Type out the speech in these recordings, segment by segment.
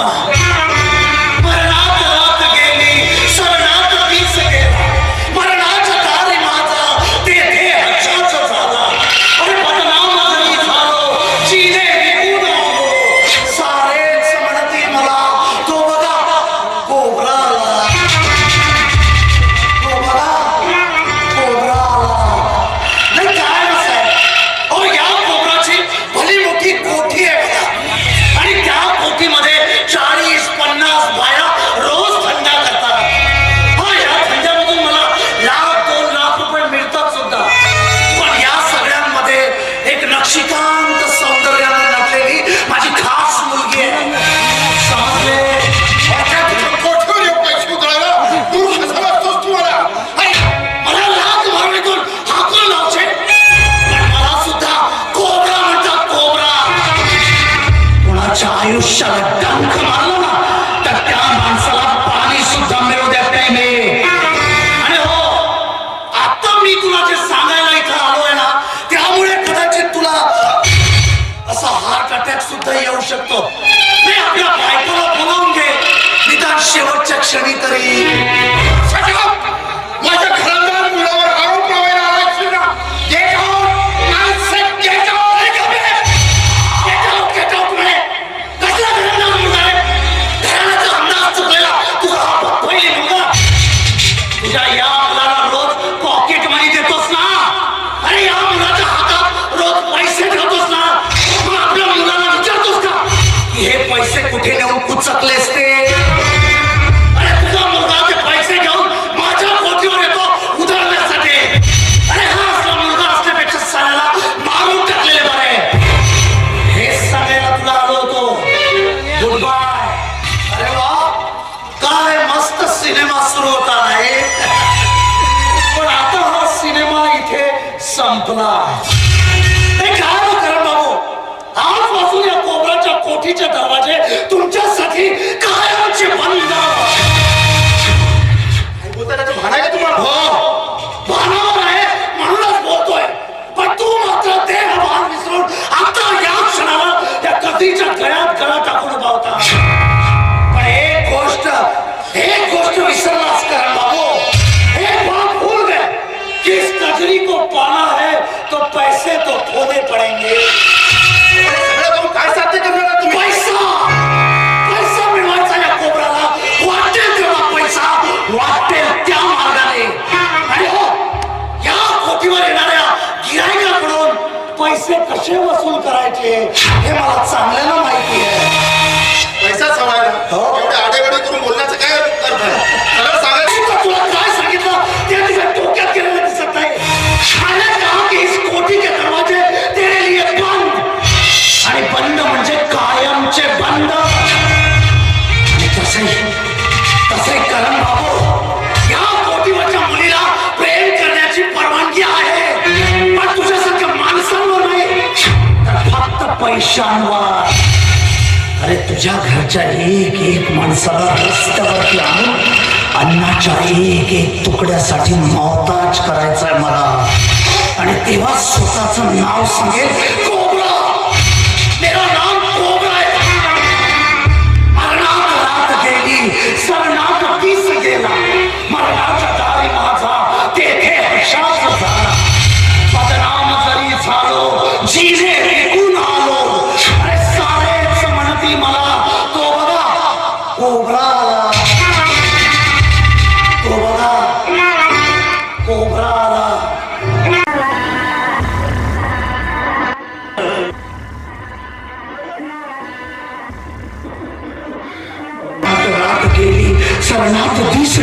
আমার झोपू शकलेस ते पैसे घेऊन माझ्या पोटीवर येतो उतरवण्यासाठी अरे हा असला मुलगा मारून टाकलेले बरे. हेच वा काय मस्त सिनेमा सुरू होता आहे पण आता हा सिनेमा इथे संपला. ते काय करण बाबू. आजपासून या कोबराच्या कोठीच्या कसे वसूल करायचे हे मला चांगलं शानवार. अरे तुझ्या घरच्या एक एक माणसाला रस्त्यावरती आणून अन्नाच्या एक एक तुकड्यासाठी मोहताज आहे मला. आणि तेव्हा स्वतःचं नाव सांगेल tornato di su.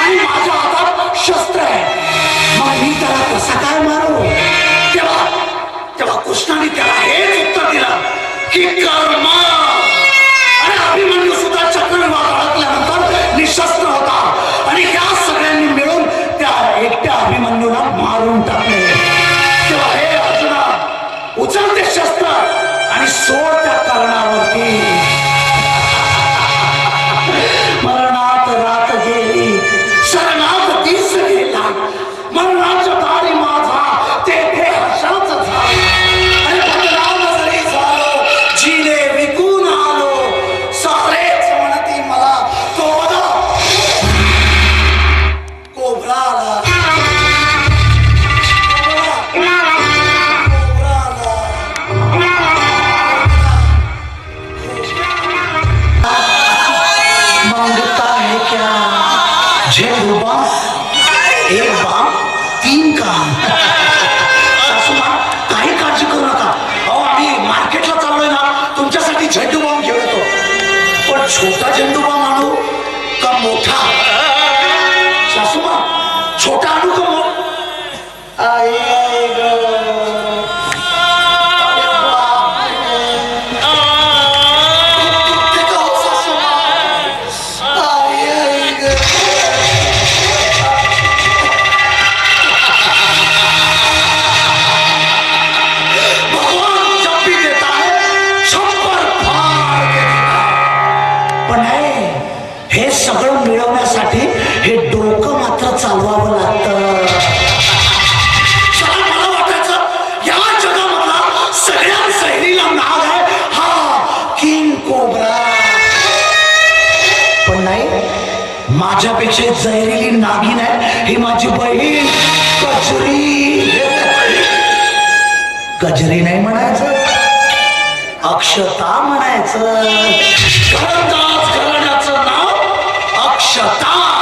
आणि माझ्या हातात शस्त्र आहे मी त्याला कसा काय मारू तेव्हा तेव्हा कृष्णाने त्याला हेच उत्तर दिलं की कर्मा आणि अभिमन्यू सुद्धा चक्रव्यूहात अडकल्यानंतर निशस्त्र माझ्यापेक्षा जहरीली नागिन आहे. ही माझी बहीण. कचरी कचरी नाही म्हणायचं. अक्षता म्हणायचं. नाव अक्षता.